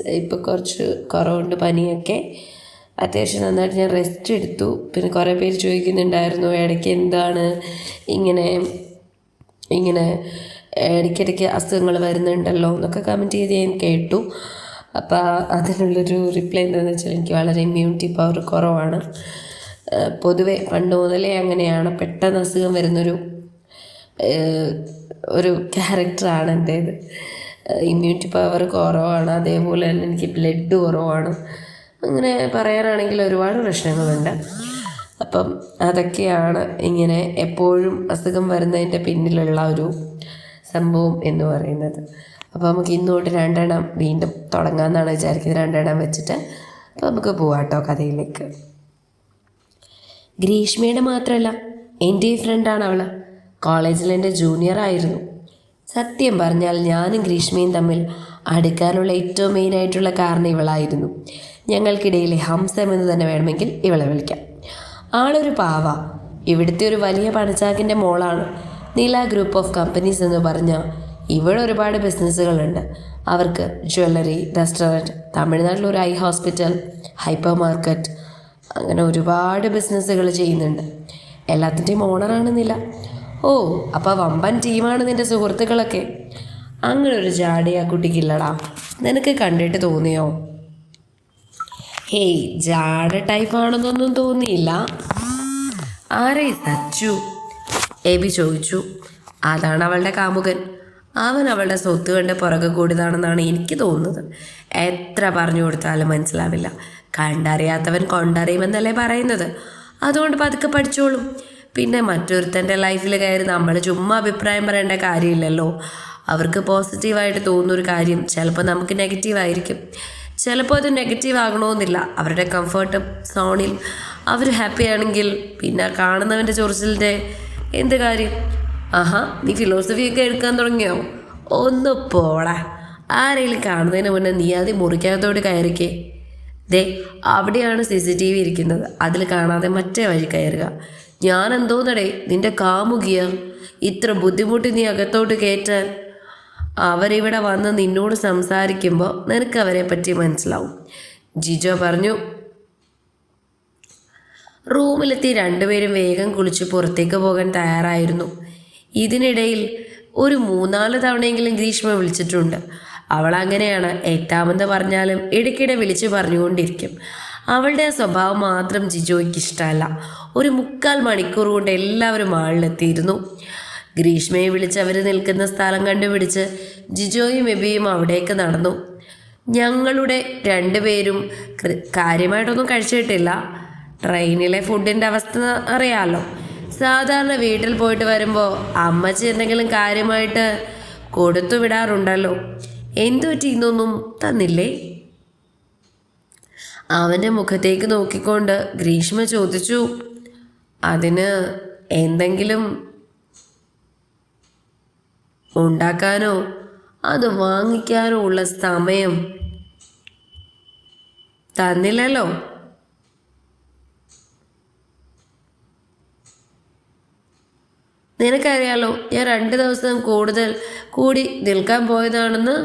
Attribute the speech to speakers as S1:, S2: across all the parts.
S1: ഇപ്പോൾ കുറച്ച് കുറവുണ്ട് പനിയൊക്കെ. അത്യാവശ്യം നന്നായിട്ട് ഞാൻ റെസ്റ്റ് എടുത്തു. പിന്നെ കുറേ പേര് ചോദിക്കുന്നുണ്ടായിരുന്നു ഇടയ്ക്ക് എന്താണ് ഇങ്ങനെ ഇങ്ങനെ ഇടയ്ക്കിടയ്ക്ക് അസുഖങ്ങൾ വരുന്നുണ്ടല്ലോ? എന്നൊക്കെ കമന്റ് ചെയ്ത് ഞാൻ കേട്ടു. അപ്പോൾ അതിനുള്ളൊരു റിപ്ലൈ എന്താണെന്ന് വെച്ചാൽ എനിക്ക് വളരെ ഇമ്മ്യൂണിറ്റി പവർ കുറവാണ്. പൊതുവേ പണ്ട് മുതലേ അങ്ങനെയാണ്. പെട്ടെന്ന് അസുഖം വരുന്നൊരു ഒരു ക്യാരക്ടറാണ് എന്റേത് ഇമ്മ്യൂണിറ്റി പവർ കുറവാണ്. അതേപോലെ തന്നെ എനിക്ക് ബ്ലഡ് കുറവാണ്. അങ്ങനെ പറയാനാണെങ്കിൽ ഒരുപാട് പ്രശ്നങ്ങളുണ്ട്. അപ്പം അതൊക്കെയാണ് ഇങ്ങനെ എപ്പോഴും അസുഖം വരുന്നതിന്റെ പിന്നിലുള്ള ഒരു സംഭവം എന്ന് പറയുന്നത്. അപ്പോൾ നമുക്ക് ഇന്നോട്ട് രണ്ടെണ്ണം വീണ്ടും തുടങ്ങാമെന്നാണ് വിചാരിക്കുന്നത്. രണ്ടെണ്ണം വെച്ചിട്ട് അപ്പോൾ നമുക്ക് പോവാട്ടോ കഥയിലേക്ക്. ഗ്രീഷ്മയുടെ മാത്രമല്ല എന്റെ ഫ്രണ്ടാണ് അവൾ കോളേജിൽ എന്റെ ജൂനിയർ ആയിരുന്നു. സത്യം പറഞ്ഞാൽ ഞാനും ഗ്രീഷ്മയും തമ്മിൽ അടുക്കാനുള്ള ഏറ്റവും മെയിനായിട്ടുള്ള കാരണം ഇവളായിരുന്നു. ഞങ്ങൾക്കിടയിലെ ഹംസം എന്ന് തന്നെ വേണമെങ്കിൽ ഇവളെ വിളിക്കാം. ആളൊരു പാവ. ഇവിടുത്തെ ഒരു വലിയ പണച്ചാക്കിന്റെ മോളാണ്. നീല ഗ്രൂപ്പ് ഓഫ് കമ്പനീസ് എന്ന് പറഞ്ഞാൽ ഇവിടെ ഒരുപാട് ബിസിനസ്സുകളുണ്ട് അവർക്ക് ജ്വല്ലറി റെസ്റ്റോറന്റ് തമിഴ്നാട്ടിൽ ഒരു ഐ ഹോസ്പിറ്റൽ ഹൈപ്പർ മാർക്കറ്റ് അങ്ങനെ ഒരുപാട് ബിസിനസ്സുകൾ ചെയ്യുന്നുണ്ട്. എല്ലാത്തിന്റെയും ഓണറാണ് നില. ഓ അപ്പോൾ വമ്പൻ ടീമാണ് നിന്റെ സുഹൃത്തുക്കളൊക്കെ. അങ്ങനെ ഒരു ജാടി ആ കുട്ടിക്കില്ലടാ. നിനക്ക് കണ്ടിട്ട് തോന്നിയോ? ഹേയ് ജാട ടൈപ്പാണെന്നൊന്നും തോന്നിയില്ല. ആരേ സച്ചു? എബി ചോദിച്ചു. അതാണ് അവളുടെ കാമുകൻ. അവൻ അവളുടെ സ്വത്ത് കണ്ട് പുറകെ കൂടിയതാണെന്നാണ് എനിക്ക് തോന്നുന്നത്. എത്ര പറഞ്ഞു കൊടുത്താലും മനസ്സിലാവില്ല. കണ്ടറിയാത്തവൻ കൊണ്ടറിയുമെന്നല്ലേ പറയുന്നത്. അതുകൊണ്ട് പതുക്കെ പഠിച്ചോളും. പിന്നെ മറ്റൊരുത്തന്റെ ലൈഫിൽ കയറി നമ്മൾ ചുമ്മാ അഭിപ്രായം പറയേണ്ട കാര്യമില്ലല്ലോ. അവർക്ക് പോസിറ്റീവായിട്ട് തോന്നുന്നൊരു കാര്യം ചിലപ്പോൾ നമുക്ക് നെഗറ്റീവായിരിക്കും. ചിലപ്പോൾ അത് നെഗറ്റീവ് ആകണമെന്നില്ല അവരുടെ കംഫർട്ട് സോണിൽ അവർ ഹാപ്പി ആണെങ്കിൽ പിന്നെ കാണുന്നവന്റെ ചൊറിച്ചിലിന്റെ എന്ത് കാര്യം? ആഹാ നീ ഫിലോസഫിയൊക്കെ എടുക്കാൻ തുടങ്ങിയോ? ഒന്ന് പോടാ. ആരെങ്കിലും കാണുന്നതിന് മുന്നേ നീ ആദ്യം മുറിക്കാത്തോട് കയറിക്കേ. ദേ അവിടെയാണ് സി സി ടി വി ഇരിക്കുന്നത്. അതിൽ കാണാതെ മറ്റേ വഴി കയറുക. ഞാൻ എന്തോന്നടേ നിന്റെ കാമുകിയ ഇത്ര ബുദ്ധിമുട്ടി നീ അകത്തോട്ട് കയറ്റാൻ അവരിവിടെ വന്ന് നിന്നോട് സംസാരിക്കുമ്പോൾ നിനക്ക് അവരെ പറ്റി മനസ്സിലാവും. ജിജോ പറഞ്ഞു റൂമിലെത്തി രണ്ടുപേരും വേഗം കുളിച്ച് പുറത്തേക്ക് പോകാൻ തയ്യാറായിരുന്നു. ഇതിനിടയിൽ ഒരു മൂന്നാൽ തവണയെങ്കിലും ഗ്രീഷ്മ വിളിച്ചിട്ടുണ്ട്. അവൾ അങ്ങനെയാണ് എത്താമെന്ന് പറഞ്ഞാലും ഇടയ്ക്കിടെ വിളിച്ച് പറഞ്ഞുകൊണ്ടിരിക്കും. അവളുടെ സ്വഭാവം മാത്രം ജിജോയ്ക്ക് ഇഷ്ടമല്ല. ഒരു മുക്കാൽ മണിക്കൂർ കൊണ്ട് എല്ലാവരും ആളിലെത്തിയിരുന്നു. ഗ്രീഷ്മയെ വിളിച്ച് അവർ നിൽക്കുന്ന സ്ഥലം കണ്ടുപിടിച്ച് ജിജോയും എബിയും അവിടേക്ക് നടന്നു. ഞങ്ങളുടെ രണ്ടുപേരും കാര്യമായിട്ടൊന്നും കഴിച്ചിട്ടില്ല. ട്രെയിനിലെ ഫുഡിന്റെ അവസ്ഥ അറിയാമല്ലോ സാധാരണ വീട്ടിൽ പോയിട്ട് വരുമ്പോൾ അമ്മച്ചി എന്തെങ്കിലും കാര്യമായിട്ട് കൊടുത്തു വിടാറുണ്ടല്ലോ. എന്തു പറ്റി ഇന്നൊന്നും തന്നില്ലേ? അവന്റെ മുഖത്തേക്ക് നോക്കിക്കൊണ്ട് ഗ്രീഷ്മ ചോദിച്ചു അതിന് എന്തെങ്കിലും ഉണ്ടാക്കാനോ? അത് വാങ്ങിക്കാനോ ഉള്ള സമയം തന്നില്ലല്ലോ. നിനക്കറിയാലോ ഞാൻ രണ്ട് ദിവസം കൂടുതൽ കൂടി നിൽക്കാൻ പോയതാണെന്ന്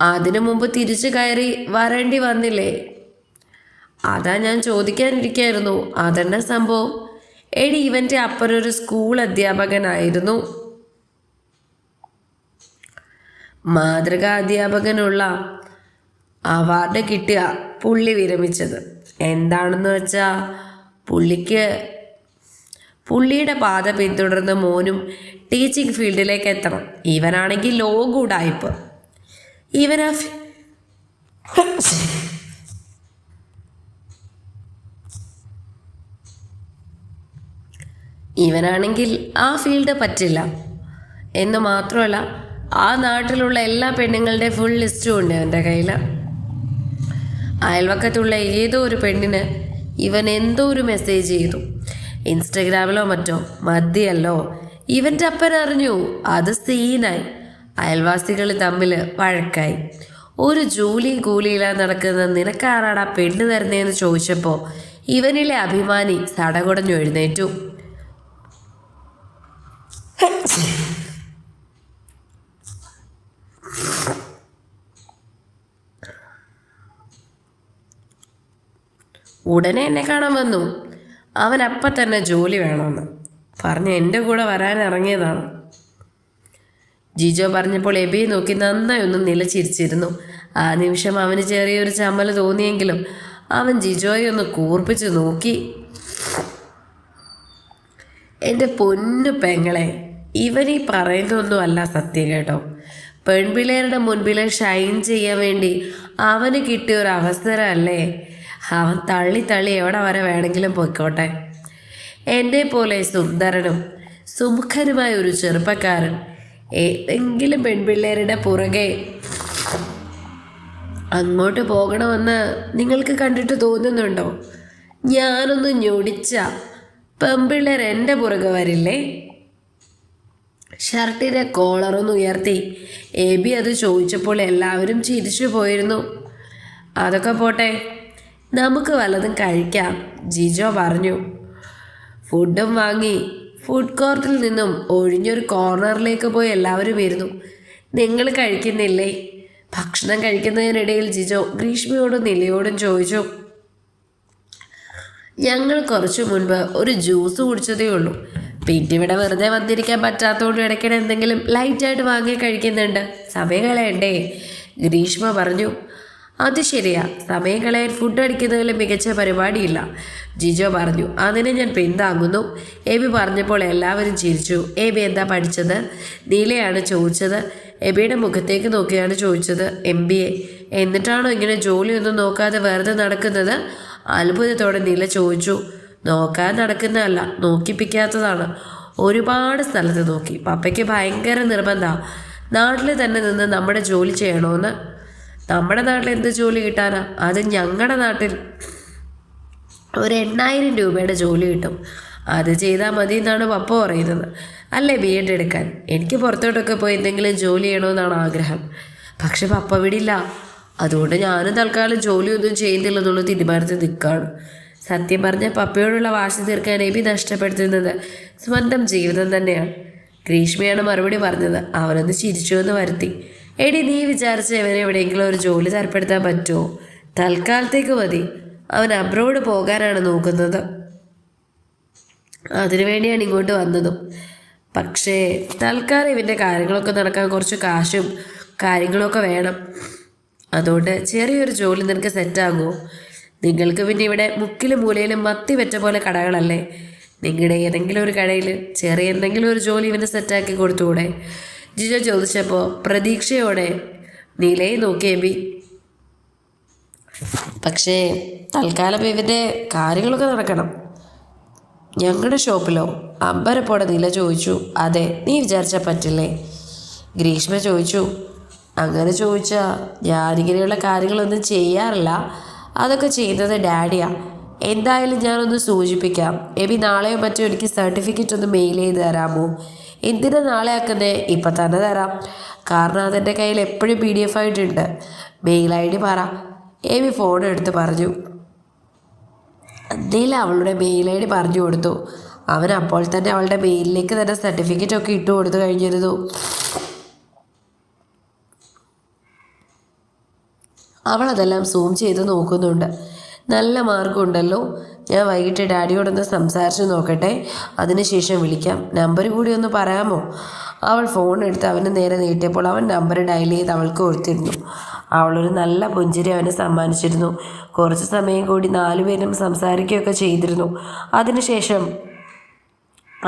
S1: അതിനു മുമ്പ് തിരിച്ചു കയറി വരേണ്ടി വന്നില്ലേ? അതാ ഞാൻ ചോദിക്കാനിരിക്കായിരുന്നു. അതെന്നെ സംഭവം? എടി ഇവന്റെ അപ്പനൊരു സ്കൂൾ അധ്യാപകനായിരുന്നു. മാതൃകാ അധ്യാപകനുള്ള അവാർഡ് കിട്ടിയ പുള്ളി വിരമിച്ചത്. എന്താണെന്ന് വെച്ചാൽ പുള്ളിക്ക് പുള്ളിയുടെ പാത പിന്തുടർന്ന് മോനും ടീച്ചിങ് ഫീൽഡിലേക്ക് എത്തണം. ഇവനാണെങ്കിൽ ലോ ഗുഡായിപ്പ് if ഇവനാണെങ്കിൽ ആ ഫീൽഡ് പറ്റില്ല. എന്ന് മാത്രമല്ല ആ നാട്ടിലുള്ള എല്ലാ പെണ്ണുങ്ങളുടെ ഫുൾ ലിസ്റ്റും ഉണ്ട് എന്റെ കയ്യിൽ അയൽവക്കത്തുള്ള ഏതോ ഒരു പെണ്ണിന് ഇവൻ എന്തോ ഒരു മെസ്സേജ് ചെയ്തു. ഇൻസ്റ്റഗ്രാമിലോ മറ്റോ മതിയല്ലോ ഇവന്റെ അപ്പൻ അറിഞ്ഞു. അത് സീനായി അയൽവാസികൾ തമ്മിൽ വഴക്കായി. ഒരു ജോലിയും കൂലിയില്ലാതെ നടക്കുന്ന നിനക്കാരാടാ പെണ്ണ് തരുന്നതെന്ന് ചോദിച്ചപ്പോൾ ഇവനിലെ അഭിമാനി സടകുടഞ്ഞു എഴുന്നേറ്റു. ഉടനെ എന്നെ കാണാൻ വന്നു. അവൻ അപ്പം തന്നെ ജോലി വേണമെന്ന്. പറഞ്ഞ് എന്റെ കൂടെ വരാൻ ഇറങ്ങിയതാണ്. ജിജോ പറഞ്ഞപ്പോൾ എബിയെ നോക്കി നന്നായി ഒന്ന് നിലച്ചിരിച്ചിരുന്നു. ആ നിമിഷം അവന് ചെറിയൊരു ചമ്മൽ തോന്നിയെങ്കിലും അവൻ ജിജോയെ ഒന്ന് കൂർപ്പിച്ച് നോക്കി. എന്റെ പൊന്നു പെങ്ങളെ ഇവൻ ഈ പറയുന്നതൊന്നും അല്ല സത്യം കേട്ടോ. പെൺപിള്ളേരുടെ മുൻപിലെ ഷൈൻ ചെയ്യാൻ വേണ്ടി അവന് കിട്ടിയ ഒരു അവസരമല്ലേ? അവൻ തള്ളി തള്ളി എവിടെ വരെ വേണമെങ്കിലും പോയിക്കോട്ടെ. എന്നെ പോലെ സുന്ദരനും സുമുഖനുമായ ഒരു ചെറുപ്പക്കാരൻ ഏതെങ്കിലും പെൺപിള്ളേരുടെ പുറകെ അങ്ങോട്ട് പോകണമെന്ന് നിങ്ങൾക്ക് കണ്ടിട്ട് തോന്നുന്നുണ്ടോ? ഞാനൊന്ന് ഞൊടിച്ച പെൺപിള്ളേർ എന്റെ പുറകെ വരില്ലേ? ഷർട്ടിന്റെ കോളറൊന്ന് ഉയർത്തി. എ ബി അത് ചോദിച്ചപ്പോൾ എല്ലാവരും ചിരിച്ചു പോയിരുന്നു. അതൊക്കെ പോട്ടെ നമുക്ക് വല്ലതും കഴിക്കാം ജിജോ പറഞ്ഞു. ഫുഡും വാങ്ങി. ഫുഡ് കോർട്ടിൽ നിന്നും ഒഴിഞ്ഞൊരു കോർണറിലേക്ക് പോയി എല്ലാവരും ഇരുന്നു. നിങ്ങൾ കഴിക്കുന്നില്ലേ? ഭക്ഷണം കഴിക്കുന്നതിനിടയിൽ ജിജോ ഗ്രീഷ്മയോടും നിലയോടും ചോദിച്ചു. ഞങ്ങൾ കുറച്ചു മുൻപ് ഒരു ജ്യൂസ് കുടിച്ചതേ ഉള്ളൂ. പിന്നെ ഇവിടെ വെറുതെ വന്നിരിക്കാൻ പറ്റാത്തതുകൊണ്ട് ഇടയ്ക്കിടെ എന്തെങ്കിലും ലൈറ്റായിട്ട് വാങ്ങി കഴിക്കുന്നുണ്ട്. സമയം കളയണ്ടേ? ഗ്രീഷ്മ പറഞ്ഞു. അത് ശരിയാ. സമയം കളയാൻ ഫുഡ് അടിക്കുന്നതിൽ മികച്ച പരിപാടിയില്ല. ജിജോ പറഞ്ഞു അതിനെ ഞാൻ പിന്താങ്ങുന്നു. എബി പറഞ്ഞപ്പോൾ എല്ലാവരും ചിരിച്ചു. എബി എന്താ പഠിച്ചത്? നീലയാണ് ചോദിച്ചത്. എബിയുടെ മുഖത്തേക്ക് നോക്കിയാണ് ചോദിച്ചത്. എം ബി എ എന്നിട്ടാണോ ഇങ്ങനെ ജോലിയൊന്നും നോക്കാതെ വെറുതെ നടക്കുന്നത്? അത്ഭുതത്തോടെ നീല ചോദിച്ചു. നോക്കാൻ നടക്കുന്നതല്ല നോക്കിപ്പിക്കാത്തതാണ്. ഒരുപാട് സ്ഥലത്ത് നോക്കി. പപ്പയ്ക്ക് ഭയങ്കര നിർബന്ധമാണ് നാട്ടിൽ തന്നെ നിന്ന് നമ്മുടെ ജോലി ചെയ്യണമെന്ന് നമ്മുടെ നാട്ടിൽ എന്ത് ജോലി കിട്ടാനാ? അത് ഞങ്ങളുടെ നാട്ടിൽ ഒരു എണ്ണായിരം രൂപയുടെ ജോലി കിട്ടും. അത് ചെയ്താൽ മതി എന്നാണ് പപ്പ പറയുന്നത്. അല്ലേ ബി എഡ് എടുക്കാൻ? എനിക്ക് പുറത്തോട്ടൊക്കെ പോയി എന്തെങ്കിലും ജോലി ചെയ്യണമെന്നാണ് ആഗ്രഹം. പക്ഷെ പപ്പ വിടില്ല. അതുകൊണ്ട് ഞാനും തൽക്കാലം ജോലിയൊന്നും ചെയ്യുന്നില്ല എന്നുള്ള തീരുമാനത്തിൽ നിൽക്കുകയാണ്. സത്യം പറഞ്ഞ പപ്പയോടുള്ള വാശി തീർക്കാൻ എബി നഷ്ടപ്പെടുത്തുന്നത് സ്വന്തം ജീവിതം തന്നെയാണ്. ഗ്രീഷ്മയാണ് മറുപടി പറഞ്ഞത്. അവനൊന്ന് ചിരിച്ചു എന്ന് വരുത്തി. എടി നീ വിചാരിച്ച ഇവനെ എവിടെയെങ്കിലും ഒരു ജോലി തരപ്പെടുത്താൻ പറ്റുമോ? തൽക്കാലത്തേക്ക് മതി. അവൻ അബ്രോഡ് പോകാനാണ് നോക്കുന്നത്. അതിനുവേണ്ടിയാണ് ഇങ്ങോട്ട് വന്നതും. പക്ഷേ തൽക്കാലം ഇവന്റെ കാര്യങ്ങളൊക്കെ നടക്കാൻ കുറച്ച് കാശും കാര്യങ്ങളൊക്കെ വേണം. അതുകൊണ്ട് ചെറിയൊരു ജോലി നിനക്ക് സെറ്റാകുമോ? നിങ്ങൾക്ക് പിന്നെ ഇവിടെ മുക്കിലും മൂലയിലും മത്തി വെച്ച പോലെ കടകളല്ലേ? നിങ്ങളുടെ ഏതെങ്കിലും ഒരു കടയിൽ ചെറിയ എന്തെങ്കിലും ഒരു ജോലി ഇവന് സെറ്റാക്കി കൊടുത്തുകൂടെ? ജിജോ ചോദിച്ചപ്പോൾ പ്രതീക്ഷയോടെ നീലയെ നോക്കി എബി. പക്ഷേ തൽക്കാലം ഇവന്റെ കാര്യങ്ങളൊക്കെ നടക്കണം. ഞങ്ങളുടെ ഷോപ്പിലോ? അമ്പരപ്പോടെ നില ചോദിച്ചു അതെ നീ വിചാരിച്ചാൽ പറ്റില്ലേ? ഗ്രീഷ്മ ചോദിച്ചു അങ്ങനെ ചോദിച്ചാൽ ഞാനിങ്ങനെയുള്ള കാര്യങ്ങളൊന്നും ചെയ്യാറില്ല. അതൊക്കെ ചെയ്യുന്നത് ഡാഡിയാ. എന്തായാലും ഞാനൊന്ന് സൂചിപ്പിക്കാം. എബി നാളെയോ മറ്റോ എനിക്ക് സർട്ടിഫിക്കറ്റ് ഒന്ന് മെയിൽ ചെയ്ത് തരാമോ? എന്തിനാ നാളെ ആക്കുന്നേ ഇപ്പം തന്നെ തരാം. കാരണം അതെന്റെ കയ്യിൽ എപ്പോഴും പി ഡി എഫ് ആയിട്ടുണ്ട്. മെയിൽ ഐ ഡി പറ. എബി ഫോൺ എടുത്ത് പറഞ്ഞു. നീല അവളുടെ മെയിൽ ഐ ഡി പറഞ്ഞു കൊടുത്തു. അവൻ അപ്പോൾ തന്നെ അവളുടെ മെയിലിലേക്ക് തന്നെ സർട്ടിഫിക്കറ്റ് ഒക്കെ ഇട്ട് കൊടുത്തു കഴിഞ്ഞിരുന്നു. അവൾ അതെല്ലാം സൂം ചെയ്ത് നോക്കുന്നുണ്ട്. നല്ല മാർക്കുണ്ടല്ലോ ഞാൻ വൈകിട്ട് ഡാഡിയോടൊന്ന് സംസാരിച്ച് നോക്കട്ടെ. അതിനുശേഷം വിളിക്കാം. നമ്പർ കൂടി ഒന്ന് പറയാമോ? അവൾ ഫോൺ എടുത്ത് അവന് നേരെ നീട്ടിയപ്പോൾ അവൻ നമ്പർ ഡയൽ ചെയ്ത് അവൾക്ക് കൊടുത്തിരുന്നു. അവളൊരു നല്ല പുഞ്ചിരി അവന് സമ്മാനിച്ചിരുന്നു. കുറച്ച് സമയം കൂടി നാലുപേരും സംസാരിക്കുകയൊക്കെ ചെയ്തിരുന്നു. അതിനുശേഷം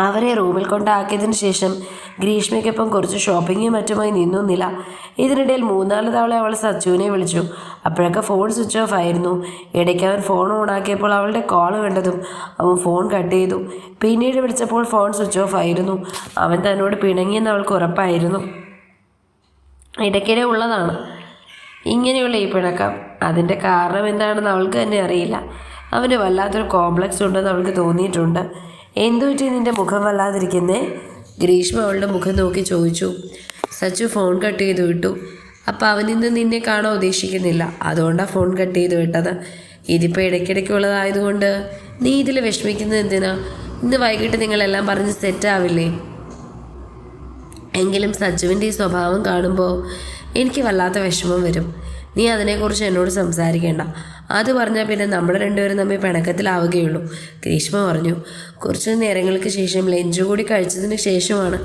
S1: അവരെ റൂമിൽ കൊണ്ടാക്കിയതിന് ശേഷം ഗ്രീഷ്മയ്ക്കൊപ്പം കുറച്ച് ഷോപ്പിങ്ങും മറ്റുമായി നില. ഇതിനിടയിൽ മൂന്നാൽ തവണ അവൾ സച്ചുവിനെ വിളിച്ചു. അപ്പോഴൊക്കെ ഫോൺ സ്വിച്ച് ഓഫ് ആയിരുന്നു. ഇടയ്ക്ക് അവൻ ഫോൺ ഓണാക്കിയപ്പോൾ അവളുടെ കോൾ കണ്ടതും അവൻ ഫോൺ കട്ട് ചെയ്തു. പിന്നീട് വിളിച്ചപ്പോൾ ഫോൺ സ്വിച്ച് ഓഫ് ആയിരുന്നു. അവൻ തന്നോട് പിണങ്ങിയെന്ന് അവൾക്ക് ഉറപ്പായിരുന്നു. ഇടയ്ക്കിടെ ഉള്ളതാണ്. ഇങ്ങനെയുള്ള ഈ പിണക്കം. അതിന്റെ കാരണം എന്താണെന്ന് അവൾക്ക് തന്നെ അറിയില്ല. അവന് വല്ലാത്തൊരു കോംപ്ലക്സ് ഉണ്ടെന്ന് അവൾക്ക് തോന്നിയിട്ടുണ്ട്. എന്തു നിന്റെ മുഖം വല്ലാതിരിക്കുന്നേ? ഗ്രീഷ്മ അവളുടെ മുഖം നോക്കി ചോദിച്ചു. സച്ചു ഫോൺ കട്ട് ചെയ്ത് വിട്ടു. അപ്പം അവനിന്ന് നിന്നെ കാണാൻ ഉദ്ദേശിക്കുന്നില്ല. അതുകൊണ്ടാണ് ഫോൺ കട്ട് ചെയ്ത് വിട്ടത്. ഇതിപ്പോൾ ഇടയ്ക്കിടയ്ക്കുള്ളതായതുകൊണ്ട് നീ ഇതിൽ വിഷമിക്കുന്നത് എന്തിനാ? ഇന്ന് വൈകിട്ട് നിങ്ങളെല്ലാം പറഞ്ഞ് സെറ്റാവില്ലേ എങ്കിലും സച്ചുവിന്റെ ഈ സ്വഭാവം കാണുമ്പോൾ എനിക്ക് വല്ലാത്ത വിഷമം വരും. നീ അതിനെക്കുറിച്ച് എന്നോട് സംസാരിക്കേണ്ട. അത് പറഞ്ഞാൽ പിന്നെ നമ്മൾ രണ്ടുപേരും തമ്മിൽ പിണക്കത്തിലാവുകയുള്ളൂ. ഗ്രീഷ്മ പറഞ്ഞു കുറച്ച് നേരങ്ങൾക്ക് ശേഷം ലഞ്ച് കൂടി കഴിച്ചതിന് ശേഷമാണ്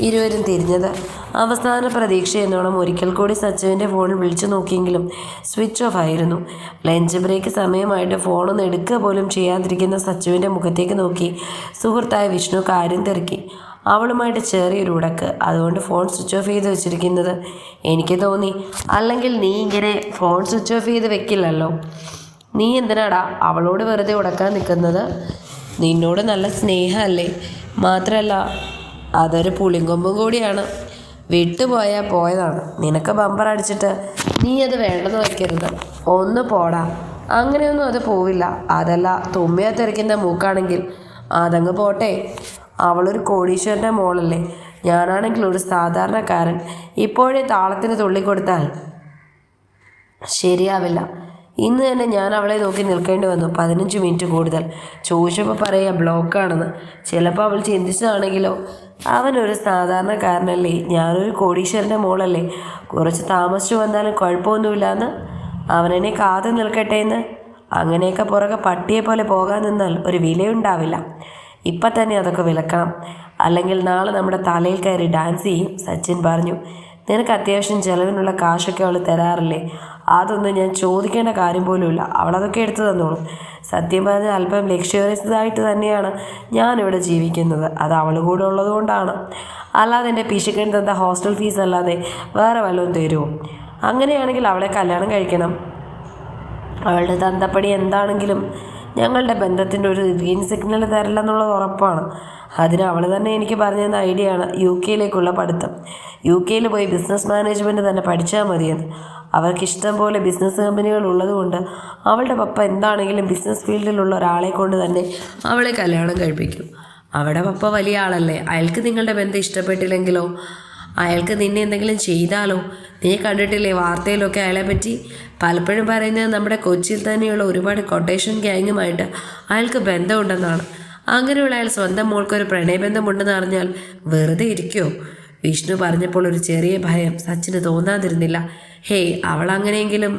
S1: ഇരുവരും തിരിഞ്ഞത്. അവസാന പ്രതീക്ഷ എന്നോണം ഒരിക്കൽ കൂടി സച്ചുവിന്റെ ഫോണിൽ വിളിച്ചു നോക്കിയെങ്കിലും സ്വിച്ച് ഓഫ് ആയിരുന്നു. ലഞ്ച് ബ്രേക്ക് സമയമായിട്ട് ഫോണൊന്ന് എടുക്കുക പോലും ചെയ്യാതിരിക്കുന്ന സച്ചുവിന്റെ മുഖത്തേക്ക് നോക്കി സുഹൃത്തായ വിഷ്ണു കാര്യം തിരക്കി അവളുമായിട്ട് ചെറിയൊരു ഉടക്ക്. അതുകൊണ്ട് ഫോൺ സ്വിച്ച് ഓഫ് ചെയ്ത് വെച്ചിരിക്കുന്നത് എനിക്ക് തോന്നി. അല്ലെങ്കിൽ നീ ഇങ്ങനെ ഫോൺ സ്വിച്ച് ഓഫ് ചെയ്ത് വെക്കില്ലല്ലോ. നീ എന്തിനാടാ അവളോട് വെറുതെ ഉടക്കാൻ നിൽക്കുന്നത്? നിന്നോട് നല്ല സ്നേഹമല്ലേ? മാത്രമല്ല അതൊരു പുളിങ്കൊമ്പും കൂടിയാണ്. വിട്ടുപോയാൽ പോയതാണ്. നിനക്ക് ബമ്പർ അടിച്ചിട്ട് നീ അത് വേണ്ടെന്ന് വയ്ക്കരുത് ഒന്ന് പോടാ. അങ്ങനെയൊന്നും അത് പോവില്ല. അതല്ല തുമ്മിയാ തെറിക്കുന്ന മൂക്കാണെങ്കിൽ അതങ്ങ് പോട്ടെ. അവളൊരു കോടീശ്വരന്റെ മോളല്ലേ? ഞാനാണെങ്കിൽ ഒരു സാധാരണക്കാരൻ. ഇപ്പോഴേ താളത്തിന് തുള്ളിക്കൊടുത്താൽ ശരിയാവില്ല. ഇന്ന് തന്നെ ഞാൻ അവളെ നോക്കി നിൽക്കേണ്ടി വന്നു. പതിനഞ്ച് മിനിറ്റ് കൂടുതൽ. ചോദിച്ചപ്പോൾ പറയുക ബ്ലോക്കാണെന്ന് ചിലപ്പോൾ അവൾ ചിന്തിച്ചതാണെങ്കിലോ? അവനൊരു സാധാരണക്കാരനല്ലേ. ഞാനൊരു കോടീശ്വരന്റെ മോളല്ലേ. കുറച്ച് താമസിച്ചു വന്നാലും കുഴപ്പമൊന്നുമില്ലാന്ന്. അവനെന്നെ കാത്തു നിൽക്കട്ടെ എന്ന്. അങ്ങനെയൊക്കെ പുറകെ പട്ടിയെ പോലെ പോകാൻ നിന്നാൽ ഒരു വിലയുണ്ടാവില്ല. ഇപ്പം തന്നെ അതൊക്കെ വിലക്കണം അല്ലെങ്കിൽ നാളെ നമ്മുടെ തലയിൽ കയറി ഡാൻസ് ചെയ്യും സച്ചിൻ പറഞ്ഞു. നിനക്ക് അത്യാവശ്യം ചിലവിനുള്ള കാശൊക്കെ അവൾ തരാറില്ലേ? അതൊന്നും ഞാൻ ചോദിക്കേണ്ട കാര്യം പോലുമില്ല. അവളതൊക്കെ എടുത്തു തന്നോളും. സത്യം പറഞ്ഞാൽ അല്പം ലക്ഷ്യവരസ്ഥതായിട്ട് തന്നെയാണ് ഞാനിവിടെ ജീവിക്കുന്നത്. അത് അവൾ കൂടെ ഉള്ളതുകൊണ്ടാണ് അല്ലാതെ എന്റെ പിശുക്കൻ തന്ന ഹോസ്റ്റൽ ഫീസ് അല്ലാതെ വേറെ വല്ലതും തരുമോ അങ്ങനെയാണെങ്കിൽ അവളെ കല്യാണം കഴിക്കണം. അവളുടെ തന്തപ്പടി എന്താണെങ്കിലും ഞങ്ങളുടെ ബന്ധത്തിന്റെ ഒരു ഗ്രീൻ സിഗ്നൽ തരില്ല എന്നുള്ളത് ഉറപ്പാണ്. അതിന് അവൾ തന്നെ എനിക്ക് പറഞ്ഞു തന്ന ഐഡിയ ആണ് യു കെയിലേക്കുള്ള പഠിത്തം. യു കെയിൽ പോയി ബിസിനസ് മാനേജ്മെന്റ് തന്നെ പഠിച്ചാൽ മതിയെന്ന്. അവർക്ക് ഇഷ്ടം പോലെ ബിസിനസ് കമ്പനികൾ ഉള്ളതുകൊണ്ട് അവളുടെ പപ്പ എന്താണെങ്കിലും ബിസിനസ് ഫീൽഡിലുള്ള ഒരാളെ കൊണ്ട് തന്നെ അവളെ കല്യാണം കഴിപ്പിക്കും. അവിടെ പപ്പ വലിയ ആളല്ലേ? അയാൾക്ക് നിങ്ങളുടെ ബന്ധം ഇഷ്ടപ്പെട്ടില്ലെങ്കിലോ? അയാൾക്ക് നിന്നെ എന്തെങ്കിലും ചെയ്താലോ? നീ കണ്ടിട്ടില്ലേ വാർത്തയിലൊക്കെ അയാളെ പറ്റി? പലപ്പോഴും പറയുന്നത് നമ്മുടെ കൊച്ചിയിൽ തന്നെയുള്ള ഒരുപാട് കൊട്ടേഷൻ ഗ്യാങ്ങുമായിട്ട് അയാൾക്ക് ബന്ധമുണ്ടെന്നാണ്. അങ്ങനെയുള്ള അയാൾ സ്വന്തം മോൾക്കൊരു പ്രണയബന്ധമുണ്ടെന്ന് അറിഞ്ഞാൽ വെറുതെ ഇരിക്കുമോ വിഷ്ണു പറഞ്ഞപ്പോൾ ഒരു ചെറിയ ഭയം സച്ചിന് തോന്നാതിരുന്നില്ല. ഹേയ് അവൾ അങ്ങനെയെങ്കിലും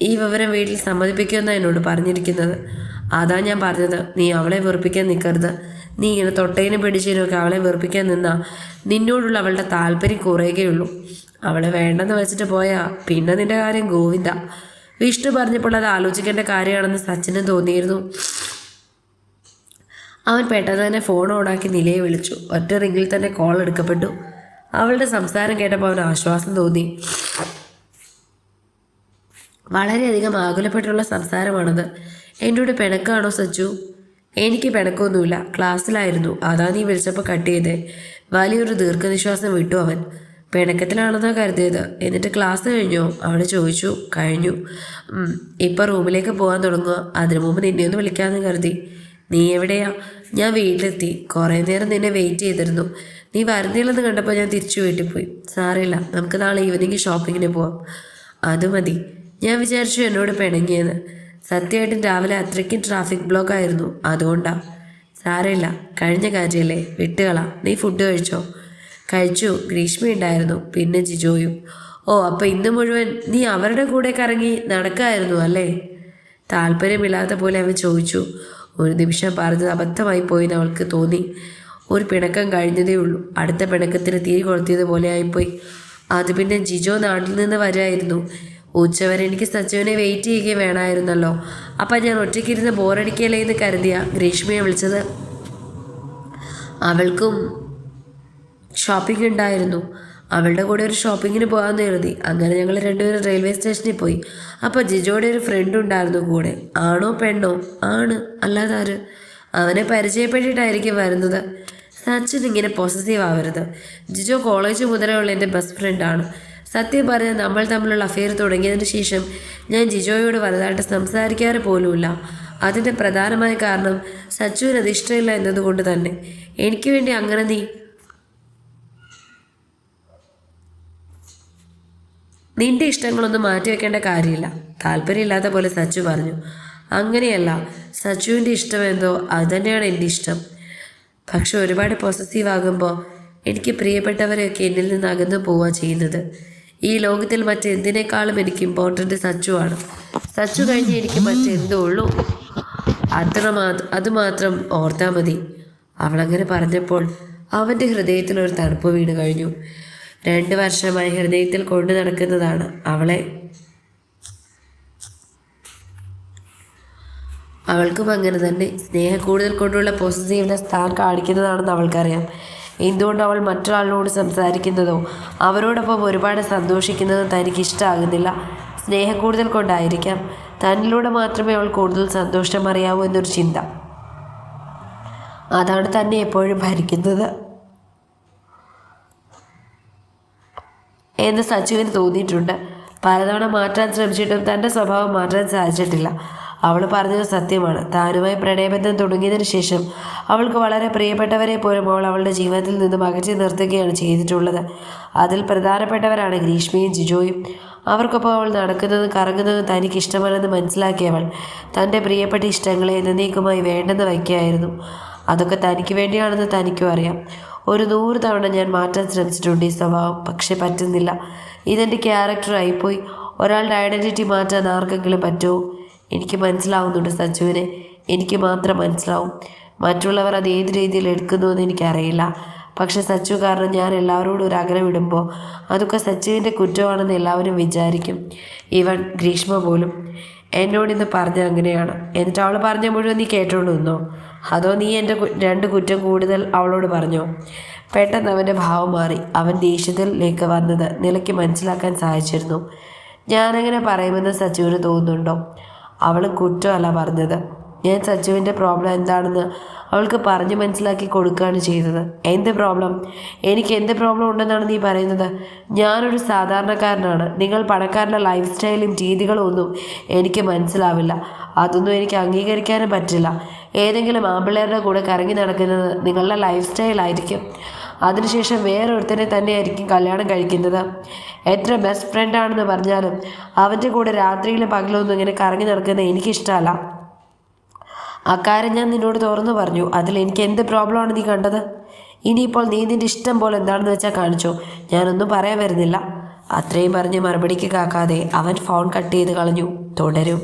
S1: ഈ വിവരം വീട്ടിൽ സമ്മതിപ്പിക്കുമെന്നാണ് എന്നോട് പറഞ്ഞിരിക്കുന്നത്. അതാ ഞാൻ പറഞ്ഞത് നീ അവളെ വെറുപ്പിക്കാൻ നിൽക്കരുത് നീ ഇങ്ങനെ തൊട്ടേനും പിടിച്ചതിനൊക്കെ അവളെ വെറുപ്പിക്കാൻ നിന്നാ നിന്നോടുള്ള അവളുടെ താല്പര്യം കുറയുകയുള്ളൂ. അവളെ വേണ്ടെന്ന് വെച്ചിട്ട് പോയാ. പിന്നെ നിന്റെ കാര്യം ഗോവിന്ദ. വിഷ്ണു പറഞ്ഞപ്പോൾ അത് ആലോചിക്കേണ്ട കാര്യമാണെന്ന് സച്ചിനും തോന്നിയിരുന്നു. അവൻ പെട്ടെന്ന് തന്നെ ഫോൺ ഓണാക്കി നിലയെ വിളിച്ചു. ഒറ്റ റിങ്ങിൽ തന്നെ കോൾ എടുക്കപ്പെട്ടു. അവളുടെ സംസാരം കേട്ടപ്പോൾ അവൻ ആശ്വാസം തോന്നി. വളരെയധികം ആകുലപ്പെട്ടുള്ള സംസാരമാണത്. കൂടെ പിണക്കാണോ സച്ചു? എനിക്ക് പിണക്കൊന്നുമില്ല. ക്ലാസ്സിലായിരുന്നു. അതാ നീ വിളിച്ചപ്പോൾ കട്ട് ചെയ്തേ. വലിയൊരു ദീർഘനിശ്വാസം വിട്ടു അവൻ. പിണക്കത്തിലാണെന്നാ കരുതിയത്. എന്നിട്ട് ക്ലാസ് കഴിഞ്ഞോ. അവൾ ചോദിച്ചു കഴിഞ്ഞു. "ഉം, ഇപ്പം റൂമിലേക്ക് പോകാൻ തുടങ്ങുക. അതിനു മുമ്പ് നിന്നെ ഒന്ന് വിളിക്കാമെന്ന് കരുതി. നീ എവിടെയാ? ഞാൻ വീട്ടിലെത്തി. കുറേ നേരം നിന്നെ വെയിറ്റ് ചെയ്തിരുന്നു. നീ വരുന്നില്ലെന്ന് കണ്ടപ്പോൾ ഞാൻ തിരിച്ചു വീട്ടിൽ പോയി. സാറില്ല നമുക്ക് നാളെ ഈവനിങ് ഷോപ്പിങ്ങിന് പോവാം. അത് മതി. ഞാൻ വിചാരിച്ചു എന്നോട് പിണങ്ങിയെന്ന്. സത്യമായിട്ടും രാവിലെ അത്രയ്ക്കും ട്രാഫിക് ബ്ലോക്ക് ആയിരുന്നു. അതുകൊണ്ടാണ് സാരമില്ല. കഴിഞ്ഞ കാര്യമല്ലേ വിട്ടുകളാ. നീ ഫുഡ് കഴിച്ചോ? കഴിച്ചു. ഗ്രീഷ്മ ഉണ്ടായിരുന്നു. പിന്നെ ജിജോയും ഓ അപ്പോൾ ഇന്ന് മുഴുവൻ നീ അവരുടെ കൂടെ കറങ്ങി നടക്കായിരുന്നു അല്ലേ? താല്പര്യമില്ലാത്ത പോലെ അവൻ ചോദിച്ചു. ഒരു നിമിഷം പറഞ്ഞത് അബദ്ധമായി പോയിന്ന് അവൾക്ക് തോന്നി. ഒരു പിണക്കം കഴിഞ്ഞതേ ഉള്ളൂ. അടുത്ത പിണക്കത്തിന് തീ കൊളുത്തിയത് പോലെ ആയിപ്പോയി. അത് പിന്നെ ജിജോ നാട്ടിൽ നിന്ന് വരായിരുന്നു. ഉച്ചവരെ എനിക്ക് സച്ചുവിനെ വെയിറ്റ് ചെയ്യുകയും വേണമായിരുന്നല്ലോ. അപ്പം ഞാൻ ഒറ്റയ്ക്കിരുന്ന് ബോറടിക്കലേ എന്ന് കരുതിയ ഗ്രീഷ്മയെ വിളിച്ചത്. അവൾക്കും ഷോപ്പിംഗ് ഉണ്ടായിരുന്നു. അവളുടെ കൂടെ ഒരു ഷോപ്പിങ്ങിന് പോകാമെന്ന് കരുതി. അങ്ങനെ ഞങ്ങൾ രണ്ടുപേരും റെയിൽവേ സ്റ്റേഷനിൽ പോയി. അപ്പോൾ ജിജോയുടെ ഒരു ഫ്രണ്ട് ഉണ്ടായിരുന്നു കൂടെ. ആണോ പെണ്ണോ? ആണ്. അല്ലാതെ ആര്? അവനെ പരിചയപ്പെട്ടിട്ടായിരിക്കും വരുന്നത്. സച്ചിൻ ഇങ്ങനെ പോസിറ്റീവ് ആവരുത്. ജിജോ കോളേജ് മുതലേ എന്റെ ബെസ്റ്റ് ഫ്രണ്ടാണ് സത്യം പറഞ്ഞാൽ നമ്മൾ തമ്മിലുള്ള അഫെയർ തുടങ്ങിയതിന് ശേഷം ഞാൻ ജിജോയോട് വലുതായിട്ട് സംസാരിക്കാറ് പോലുമില്ല. അതിന്റെ പ്രധാനമായ കാരണം സച്ചുവിന് അത് ഇഷ്ടമില്ല എന്നതുകൊണ്ട് തന്നെ. എനിക്ക് വേണ്ടി അങ്ങനെ നീ നിന്റെ ഇഷ്ടങ്ങളൊന്നും മാറ്റിവെക്കേണ്ട കാര്യമില്ല. താല്പര്യമില്ലാത്ത പോലെ സച്ചു പറഞ്ഞു. അങ്ങനെയല്ല സച്ചുവിന്റെ ഇഷ്ടം എന്തോ അതുതന്നെയാണ് എന്റെ ഇഷ്ടം. പക്ഷെ ഒരുപാട് പോസസീവ് ആകുമ്പോൾ എനിക്ക് പ്രിയപ്പെട്ടവരെയൊക്കെ എന്നിൽ നിന്ന് അകന്നു പോവുക ചെയ്യുന്നത്. ഈ ലോകത്തിൽ മറ്റെന്തിനേക്കാളും എനിക്ക് ഇമ്പോർട്ടന്റ് സച്ചുവാണ് സച്ചു കഴിഞ്ഞ് എനിക്ക് മറ്റെന്തോ ഉള്ളൂ അത്ര മാത്രം അതുമാത്രം ഓർത്താൽ മതി. അവളങ്ങനെ പറഞ്ഞപ്പോൾ അവന്റെ ഹൃദയത്തിൽ ഒരു തണുപ്പ് വീണ് കഴിഞ്ഞു. രണ്ട് വർഷമായി ഹൃദയത്തിൽ കൊണ്ടു നടക്കുന്നതാണ് അവളെ. അവൾക്കും അങ്ങനെ തന്നെ. സ്നേഹം കൂടുതൽ കൊണ്ടുള്ള പോസിറ്റീവ്നെസ് താൻ കാണിക്കുന്നതാണെന്ന് അവൾക്കറിയാം. എന്തുകൊണ്ട് അവൾ മറ്റൊരാളിനോട് സംസാരിക്കുന്നതോ അവരോടൊപ്പം ഒരുപാട് സന്തോഷിക്കുന്നതോ തനിക്ക് ഇഷ്ടമാകുന്നില്ല സ്നേഹം കൂടുതൽ കൊണ്ടായിരിക്കാം. തന്നിലൂടെ മാത്രമേ അവൾ കൂടുതൽ സന്തോഷം അറിയാവൂ എന്നൊരു ചിന്ത. അതാണ് തന്നെ എപ്പോഴും ഭരിക്കുന്നത്. എന്ന് സച്ചുവിന് തോന്നിയിട്ടുണ്ട്. പലതവണ മാറ്റാൻ ശ്രമിച്ചിട്ടും തന്റെ സ്വഭാവം മാറ്റാൻ സാധിച്ചിട്ടില്ല. അവൾ പറഞ്ഞത് സത്യമാണ്. താനുമായി പ്രണയബന്ധം തുടങ്ങിയതിന് ശേഷം അവൾക്ക് വളരെ പ്രിയപ്പെട്ടവരെ പോലും അവൾ അവളുടെ ജീവിതത്തിൽ നിന്ന് അകറ്റി നിർത്തുകയാണ് ചെയ്തിട്ടുള്ളത്. അതിൽ പ്രധാനപ്പെട്ടവരാണ് ഗ്രീഷ്മയും ജിജോയും. അവർക്കൊപ്പം അവൾ നടക്കുന്നതും കറങ്ങുന്നതും തനിക്ക് ഇഷ്ടമല്ലെന്ന് മനസ്സിലാക്കിയവൾ തന്റെ പ്രിയപ്പെട്ട ഇഷ്ടങ്ങളെ എന്നേക്കുമായി വേണ്ടെന്ന് വയ്ക്കുകയായിരുന്നു അതൊക്കെ തനിക്ക് വേണ്ടിയാണെന്ന് തനിക്കും അറിയാം. ഒരു നൂറ് തവണ ഞാൻ മാറ്റാൻ ശ്രമിച്ചിട്ടുണ്ട് ഈ സ്വഭാവം പക്ഷെ പറ്റുന്നില്ല. ഇതെന്റെ ക്യാരക്ടറായിപ്പോയി ഒരാളുടെ ഐഡന്റിറ്റി മാറ്റാൻ ആർക്കെങ്കിലും പറ്റുമോ? എനിക്ക് മനസ്സിലാവുന്നുണ്ട് സഞ്ജുവിനെ. എനിക്ക് മാത്രം മനസ്സിലാവും. മറ്റുള്ളവർ അത് ഏത് രീതിയിൽ എടുക്കുന്നുവെന്ന് എനിക്കറിയില്ല. പക്ഷെ സച്ചു കാരണം ഞാൻ എല്ലാവരോടും ഒരു അകലം ഇടുമ്പോൾ അതൊക്കെ സച്ചുവിന്റെ കുറ്റമാണെന്ന് എല്ലാവരും വിചാരിക്കും. ഇവൻ ഗ്രീഷ്മ പോലും. എന്നോട് ഇന്ന് പറഞ്ഞ അങ്ങനെയാണ്. എന്നിട്ട് അവൾ പറഞ്ഞ മുഴുവൻ നീ കേട്ടോണ്ട് നിന്നോ? അതോ നീ എന്റെ രണ്ട് കുറ്റം കൂടുതൽ അവളോട് പറഞ്ഞോ? പെട്ടെന്ന് അവന്റെ ഭാവം മാറി. അവൻ ദേഷ്യത്തിലേക്ക് വന്നത് നിലയ്ക്ക് മനസ്സിലാക്കാൻ സാധിച്ചിരുന്നു. ഞാനങ്ങനെ പറയുമെന്ന് സച്ചുവിന് തോന്നുന്നുണ്ടോ? അവൾ കുറ്റമല്ല പറഞ്ഞത്. ഞാൻ സച്ചുവിന്റെ പ്രോബ്ലം എന്താണെന്ന് അവൾക്ക് പറഞ്ഞു മനസ്സിലാക്കി കൊടുക്കുകയാണ് ചെയ്തത്. എന്ത് പ്രോബ്ലം എനിക്ക് എന്ത് പ്രോബ്ലം ഉണ്ടെന്നാണ് നീ പറയുന്നത്? ഞാനൊരു സാധാരണക്കാരനാണ്. നിങ്ങൾ പണക്കാരന്റെ ലൈഫ് സ്റ്റൈലും രീതികളും ഒന്നും എനിക്ക് മനസ്സിലാവില്ല. അതൊന്നും എനിക്ക് അംഗീകരിക്കാനും പറ്റില്ല. ഏതെങ്കിലും ആമ്പിള്ളേരുടെ കൂടെ കറങ്ങി നടക്കുന്നത് നിങ്ങളുടെ ലൈഫ് സ്റ്റൈലായിരിക്കും അതിനുശേഷം വേറൊരുത്തനെ തന്നെയായിരിക്കും കല്യാണം കഴിക്കുന്നത്. എത്ര ബെസ്റ്റ് ഫ്രണ്ടാണെന്ന് പറഞ്ഞാലും അവന്റെ കൂടെ രാത്രിയിലും പകലൊന്നും ഇങ്ങനെ കറങ്ങി നടക്കുന്നത് എനിക്കിഷ്ടമല്ല. അക്കാര്യം ഞാൻ നിന്നോട് തുറന്നു പറഞ്ഞു. അതിൽ എനിക്ക് എന്ത് പ്രോബ്ലമാണ് നീ കണ്ടത്? ഇനിയിപ്പോൾ നീ നിന്റെ ഇഷ്ടം പോലെ എന്താണെന്ന് വെച്ചാൽ കാണിച്ചോ. ഞാനൊന്നും പറയാൻ വരുന്നില്ല. അത്രയും പറഞ്ഞ് മറുപടിക്ക് കാക്കാതെ അവൻ ഫോൺ കട്ട് ചെയ്ത് കളഞ്ഞു. തുടരും.